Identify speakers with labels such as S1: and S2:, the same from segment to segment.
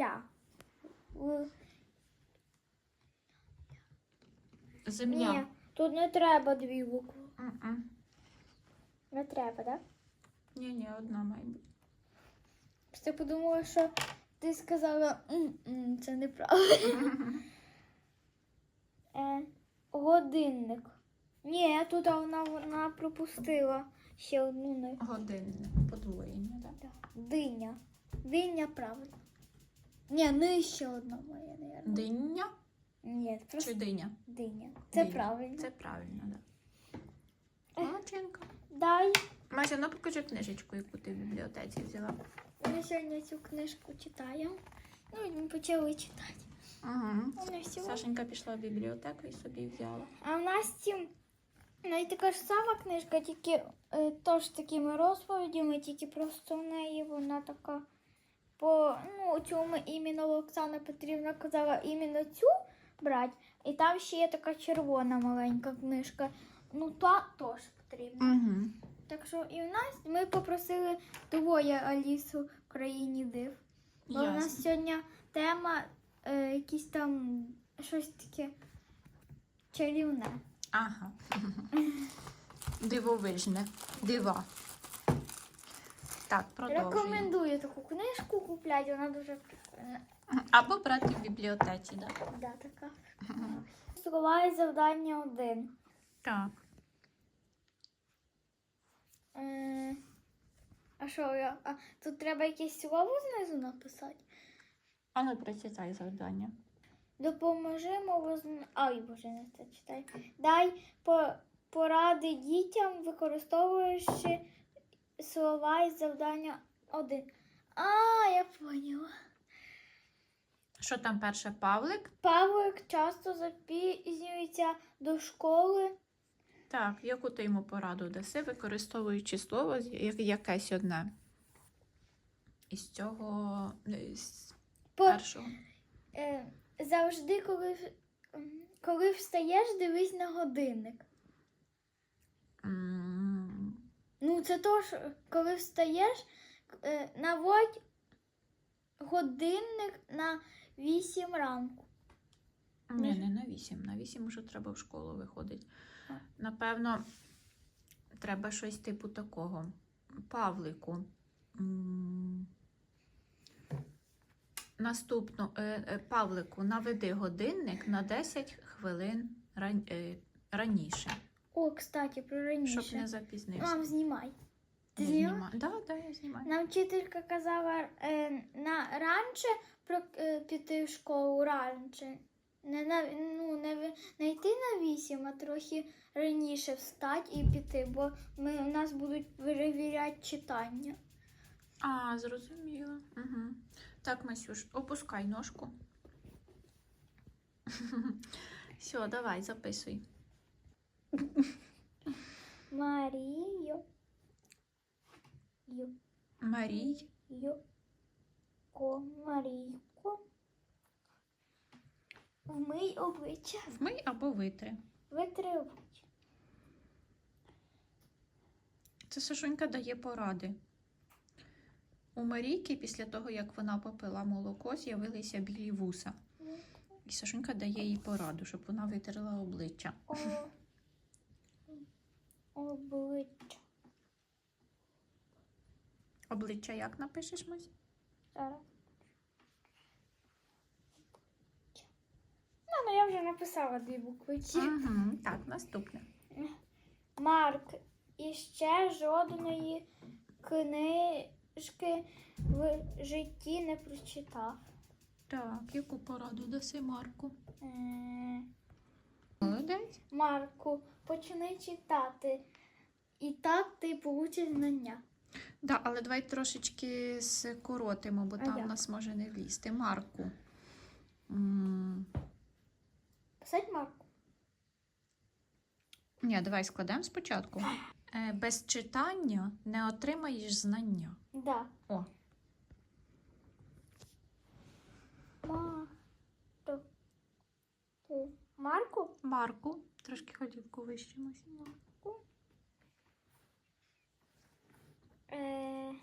S1: Земля.
S2: Земля.
S1: Ні, тут не треба дві букви.
S2: М-м.
S1: Не треба, так?
S2: Ні, ні, одна має бути.
S1: Просто подумала, що ти сказала, «М-м, це неправильно. Е, годинник. Ні, тут вона, вона пропустила ще одну не.
S2: Годинник, подвоєння, так?
S1: Да. Диня. Диня правильно. Ні, ну ще одна моя, наверное.
S2: Диня
S1: Ні,
S2: чи
S1: просто
S2: диня?
S1: диня. Це
S2: Диня.
S1: правильно.
S2: Це правильно, так. Молодчинка.
S1: Дай.
S2: Мася, ну покажи книжечку, яку ти в бібліотеці взяла.
S1: Ми сьогодні цю книжку читаємо. Ну, ми почали читати.
S2: Угу.
S1: У нас всього-
S2: Сашенька пішла в бібліотеку і собі взяла.
S1: А в нас ці, ну і така ж сама книжка, тільки е, теж з такими розповідями, тільки просто в неї вона така. По ну, цьому іменно Оксана Петрівна казала іменно цю брати. І там ще є така червона маленька книжка. Ну, та теж потрібна.
S2: Угу.
S1: Так що і в нас ми попросили двоє Алісу в країні див. Бо у нас сьогодні тема е, якісь там щось таке чарівне.
S2: Ага. Дивовижне. Дива. Так, продовжуємо.
S1: Рекомендую таку книжку купляти, вона дуже прикольна.
S2: Або брати в бібліотеці, так?
S1: Да, така. Слова завдання один.
S2: Так.
S1: Е, а що я? А, тут треба якесь слово знизу написати.
S2: А ну прочитай завдання.
S1: Допоможемо воз... Ай, боже, не це читай. Дай по... поради дітям, використовуючи слова із завдання один. А, я поняла.
S2: Що там перше Павлик?
S1: Павлик часто запізнюється до школи.
S2: Так, яку ти йому пораду даси, використовуючи слово якесь одне. Із цього з
S1: По...
S2: першого.
S1: Е, завжди, коли, коли встаєш, дивись на годинник.
S2: М,
S1: Ну, це то, що коли встаєш, е, наводь годинник на 8 ранку.
S2: Ні, не на 8. На 8 вже треба в школу виходить.
S1: А.
S2: Напевно, треба щось типу такого. Павлику. М, Наступну е, е, Павлику, наведи годинник на 10 хвилин раніше,
S1: О, кстати, про раніше.
S2: щоб не запізнився.
S1: Мам, знімай. Ти зняла?
S2: Да, да, я знімаю.
S1: Нам вчителька казала е, на раніше про, е, піти в школу раніше. Не, на, ну, не, не йти на 8, а трохи раніше встати і піти, бо ми, у нас будуть перевіряти читання.
S2: А, зрозуміло. Угу. Так, Масюш, опускай ножку. Все, давай, записуй.
S1: Марію.
S2: Марій.
S1: Юко, Марійко. Вмий обличчя.
S2: Вмий або витри.
S1: Витри обличчя.
S2: Це Сашунька дає поради. У Марійки після того, як вона попила молоко, з'явилися білі вуса. І Сашунька дає їй пораду, щоб вона витерла обличчя.
S1: О, обличчя.
S2: Обличчя як напишеш, Мась?
S1: Зараз. Ну, ну я вже написала дві букви.
S2: Угу. Так, наступне.
S1: Марк. І ще жодної книжки в житті не прочитав.
S2: Так, яку пораду даси Марку?
S1: Е,
S2: Молодець.
S1: Марку, почни читати. І так ти получиш знання.
S2: Да, але давай трошечки скоротимо, бо
S1: А
S2: там
S1: як?
S2: в нас може не влізти. Марку. М,
S1: Писать Марку.
S2: Ні, давай складемо спочатку. Е, Без читання не отримаєш знання.
S1: Да.
S2: О,
S1: Ма. То. О, Марку?
S2: Марку. Трошки голівку вищимось.
S1: Марку. Е,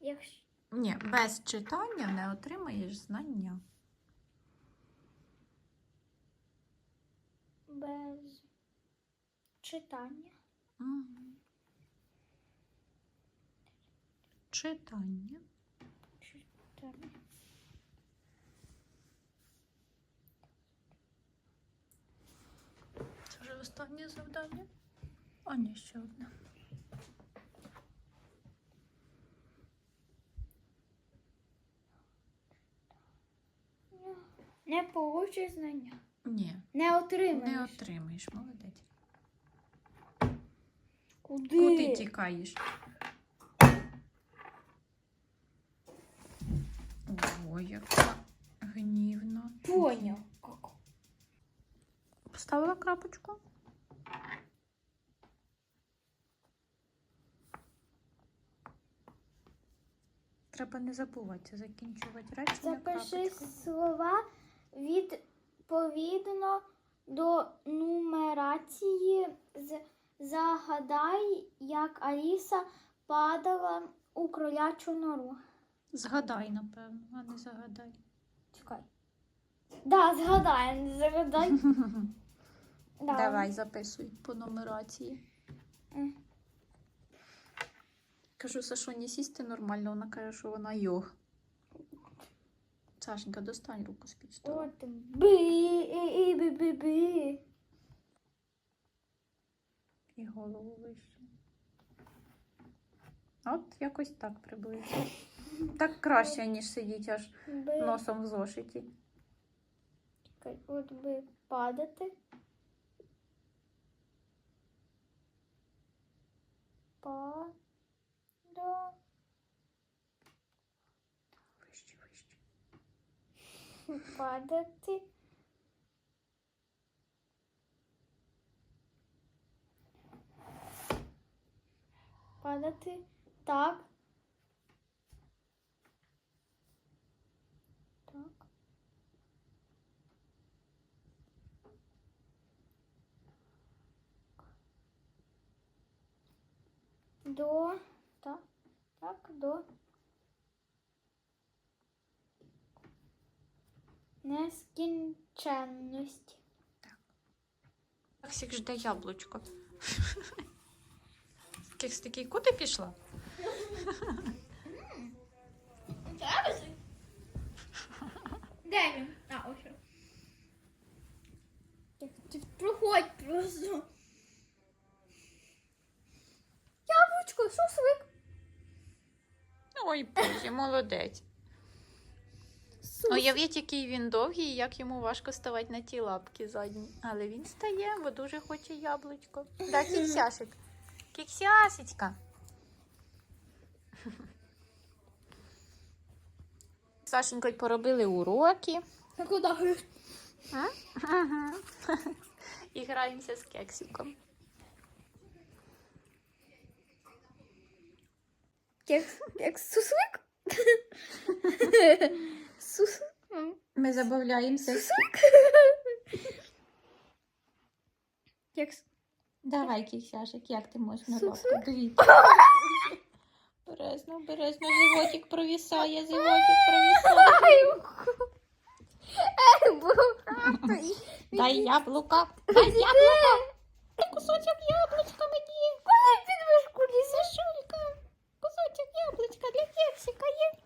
S1: якщо
S2: Ні, без читання не отримаєш знання.
S1: Без читання.
S2: Мгм. Читання.
S1: Читання.
S2: Це вже останнє завдання. А ні, ще одне.
S1: Не получиш знання.
S2: Ні,
S1: Не отримаєш.
S2: не отримаєш, молодець.
S1: Куди?
S2: Куди тікаєш? Ой, яка гнівна.
S1: Поняв.
S2: Поставила крапочку. Треба не забувати закінчувати речення
S1: Запиши
S2: крапочкою.
S1: слова відповідно до нумерації. Загадай, як Аліса падала у кролячу нору.
S2: Згадай, напевно, а не загадай.
S1: Чекай. Да, згадай, не загадай. Да.
S2: Давай, записуй по нумерації. Кажу, Сашоні сісти нормально, вона каже, що вона йог. Сашенька, достань руку з-під столу.
S1: От би і би би би.
S2: І голову вище. От якось так приблизно. Так краще, ніж сидіти аж
S1: Би.
S2: носом в зошиті.
S1: От би падати. Пада.
S2: Вище, вище.
S1: Падати. Падати. Так. Так. До. Так. Так, до. Нескінченності.
S2: Таксик жде яблучко. Кекс такий, куди пішла?
S1: Де він? А, ось. Так, ти проходь просто. Яблучко, суслик.
S2: Ой, боже, молодець. Уявіть, який він довгий і як йому важко ставати на ті лапки задні. Але він стає, бо дуже хоче яблучко. Да, кіксяшик. Кіксясечка. Сашенькою поробили уроки.
S1: А куди гриш?
S2: І граємося з кексиком.
S1: Кекс, кекс, суслик?
S2: Ми забавляємося.
S1: Кекс.
S2: Давай, кіксяшик, як ти можеш на
S1: Сусик?
S2: лапку? Дивіться. Березно, березно, животик провісає, животик провісає. Дай яблука. Дай яблука. Кусочок яблучка мені.
S1: Підвишку лізе.
S2: Сашулька. Кусочок яблучка для кексика є.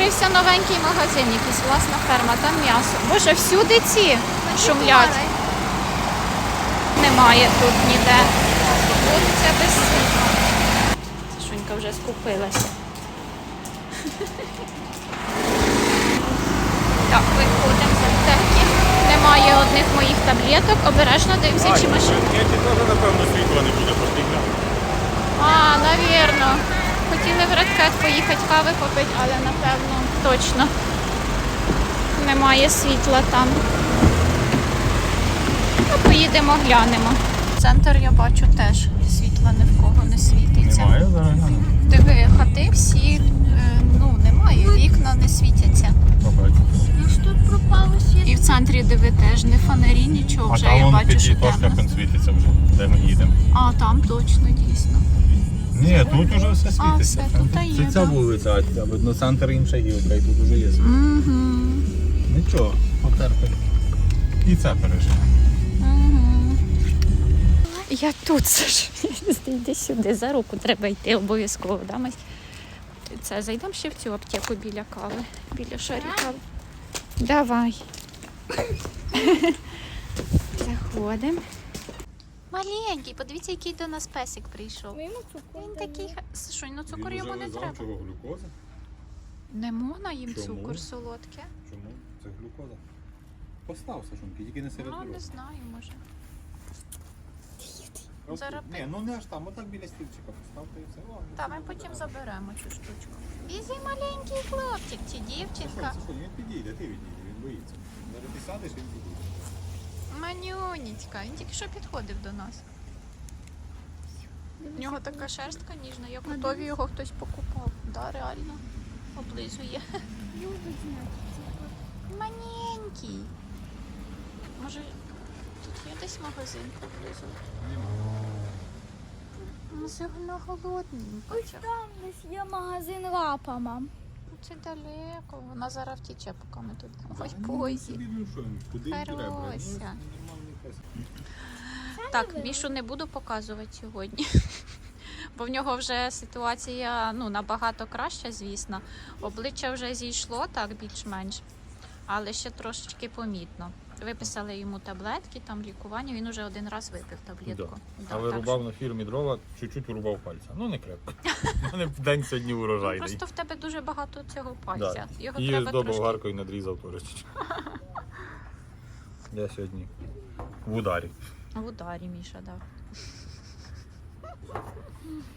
S2: Відкрився новенький магазин, якийсь власна ферма, там м'ясо. Боже, всюди ці шумлять. Немає тут ніде. Вулиця без Сашунька вже скупилася. Так, виходимо з аптеки. Немає одних моїх таблеток. Обережно дивимося, чи машина.
S3: Теж, напевно, світла не буде потрібно.
S2: А, навірно. Хотіли в Редкет поїхати кави попити, але напевно точно немає світла там. Ну, поїдемо, глянемо. Центр я бачу теж світла ні в кого не світиться.
S3: Немає зараз.
S2: Диви, хати всі е, ну, немає, вікна не світяться.
S1: Ну ж тут пропало світло.
S2: І в центрі диви теж не фонарі, нічого.
S3: А
S2: Вже
S3: там
S2: я бачу, що темно.
S3: світиться вже, де ми їдемо.
S2: А, там точно дійсно.
S3: Ні, тут уже все світиться.
S2: все, тут є,
S3: Це ця
S2: да.
S3: вулиця, а видно центр інша гілка, і тут уже є.
S2: Угу.
S3: Нічого, потерпи. І це пережив.
S2: Я тут, Саш. Йди сюди, за руку треба йти обов'язково. Да? Ми це зайдемо ще в цю аптеку біля кави, біля шарі кави. Давай. Заходимо. Маленький, подивіться, який до нас песик прийшов.
S1: Ми йому цукор
S2: Він такий ха- Сашунь, ну цукор йому не треба.
S3: Чого глюкоза?
S2: Не можна їм
S3: Чому?
S2: цукор солодке.
S3: Чому? Це глюкоза. Постав, Сашунки, тільки не серед
S2: Ну, не знаю, може.
S3: От-
S2: зараз
S3: Ні, ну не аж там, отак біля стільчика поставте і все. Ладно,
S2: Та ми потім
S3: заберемо.
S2: заберемо цю штучку. Візі маленький хлопчик чи дівчинка.
S3: Сашунь, він підійде, ти відійде, він боїться. Зараз ти садиш, він підійде.
S2: Манюнечка, він тільки що підходив до нас. У нього така шерстка ніжна, як готові його хтось покупав. Да, реально. Облизує.
S1: Любить.
S2: Маленький. Може, тут є десь магазин поблизу? Ну, це воно.
S1: Ось там десь є магазин лапа, мам.
S2: Це далеко. Вона зараз втіче, поки ми тут. Ой, позі. Хороша. Так, Мішу не буду показувати сьогодні. Бо в нього вже ситуація ну, набагато краща, звісно. Обличчя вже зійшло так більш-менш, але ще трошечки помітно. Виписали йому таблетки, там лікування, він уже один раз випив таблетку. Да,
S3: Але
S2: так
S3: рубав на фірмі дрова, чуть-чуть урубав пальця. Ну не крепко. У мене день сьогодні
S2: що- Ну,
S3: урожайний.
S2: Просто в тебе дуже багато цього пальця. Його
S3: І
S2: треба
S3: здобав
S2: трошки.
S3: гаркою надрізав теж. Я сьогодні в ударі.
S2: В ударі, Міша, так. Да.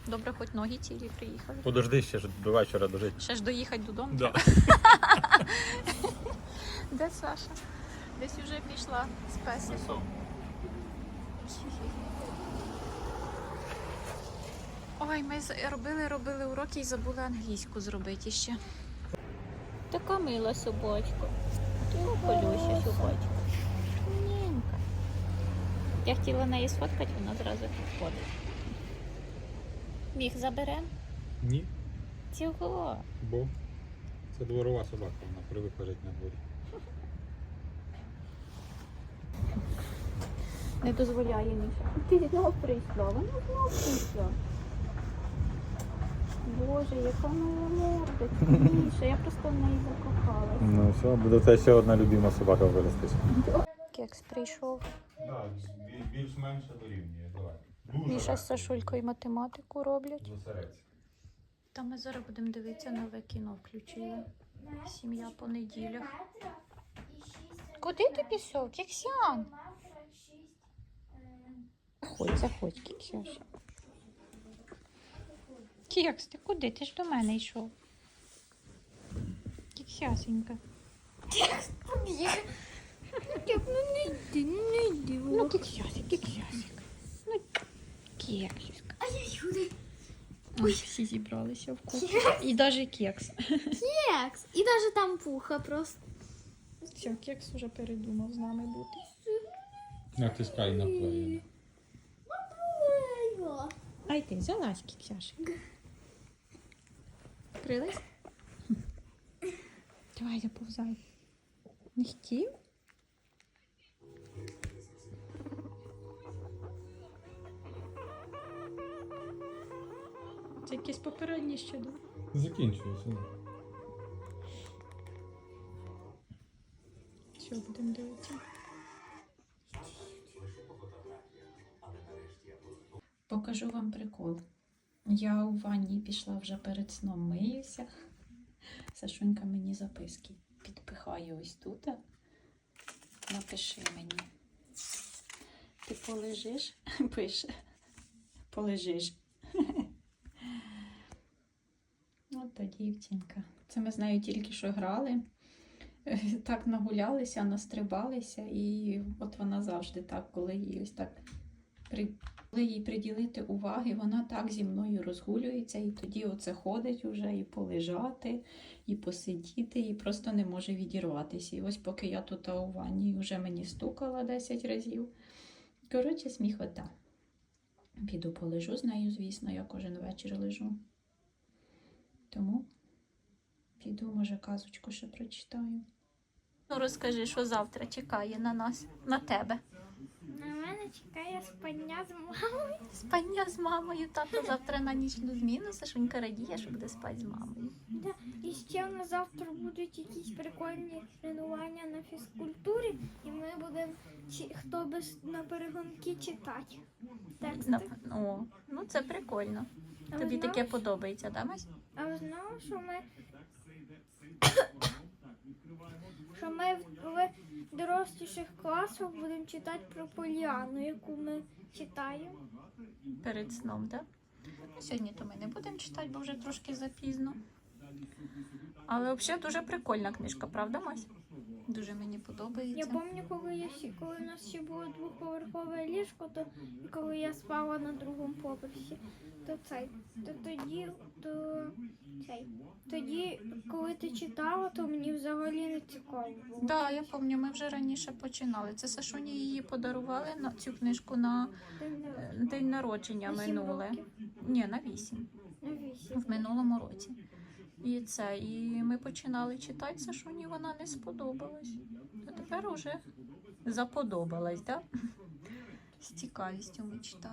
S2: Добре, хоч ноги цілі приїхали.
S3: Подожди ще ж до вечора дожити.
S2: Ще ж доїхати додому.
S3: Да.
S2: Де Саша? Десь уже пішла з песиком. Ой, ми робили, робили уроки і забули англійську зробити ще. Така мила собачка. Ти полюся собачка. Нінка. Я хотіла неї сфоткати, вона зразу підходить. Міг заберем?
S3: Ні,
S2: Цього.
S3: бо це дворова собака, вона привикла жити на дворі.
S2: Не дозволяє Міша. Ти знову прийшла, вона знову прийшла. Боже, яка моя мордочка. Міша, я просто в неї закохалася.
S3: Ну все, буде це ще одна любима собака виростись.
S2: Кекс прийшов.
S3: Так, більш-менше дорівнює, давай. Дуже
S2: Міша з Сашулькою математику роблять.
S3: Зосередься.
S2: Та ми зараз будемо дивитися нове кіно включили. Сім'я по неділях. Куди ти пішов, Кексян? Заходь, заходь, Кексяш. Кекс, ти куди? Ти ж до мене йшов. Кексясенька.
S1: Ну не йди, не йди.
S2: Ну, кексясик, кексясик. Ну, кексиска.
S1: Ай-яй-яй.
S2: Ой, всі зібралися в кухні. І навіть кекс.
S1: Кекс. І навіть там пуха просто.
S2: Все, кекс вже передумав з нами бути.
S3: Натискай на плей.
S2: Ай ти, залазь, кексяшик. Крилась? Давай, заповзай. Не хотів? Це якесь попереднє ще, да?
S3: Закінчується.
S2: Все, будемо дивитися. Покажу вам прикол. Я у ванні пішла вже перед сном миюся. Сашунька мені записки підпихає ось тут. Напиши мені. Ти полежиш? Пише. Полежиш. От то дівчинка. Це ми з нею тільки що грали. Так нагулялися, настрибалися, і от вона завжди так, коли їй ось так при... коли їй приділити уваги, вона так зі мною розгулюється, і тоді оце ходить уже і полежати, і посидіти, і просто не може відірватися. І ось поки я тут у ванні вже мені стукала 10 разів. Коротше, сміхота. Піду полежу з нею, звісно, я кожен вечір лежу. Тому піду, може, казочку ще прочитаю. Ну, розкажи, що завтра чекає на нас, на тебе.
S1: На мене чекає спання з мамою.
S2: Спання з мамою, тато завтра на нічну зміну. Сашунька радіє, що буде спати з мамою.
S1: Да. І ще на завтра будуть якісь прикольні тренування на фізкультурі, і ми будемо чи хто без на перегонки читати. Тексти.
S2: На- О, ну це прикольно.
S1: А
S2: Тобі
S1: знали,
S2: таке подобається, да, Мась?
S1: А ви знали, що ми що ми в доросліших класах будемо читати про Поліану, яку ми читаємо.
S2: Перед сном, так? Да? Сьогодні то ми не будемо читати, бо вже трошки запізно. Але взагалі дуже прикольна книжка, правда, Мась? Дуже мені подобається.
S1: Я пам'ятаю, коли я ще коли у нас ще було двоповерхове ліжко, то і коли я спала на другому поверсі, то цей, то тоді, то цей, тоді, коли ти читала, то мені взагалі не цікаво було.
S2: Так, да, я пам'ятаю, ми вже раніше починали. Це Сашуні її подарували на цю книжку на
S1: День
S2: е,
S1: народження.
S2: день народження
S1: На
S2: минуле. Ні, на вісім.
S1: На вісім.
S2: В минулому році. І це, і ми починали читати що мені вона не сподобалась. А тепер уже заподобалась, так? Да? З цікавістю ми читаємо.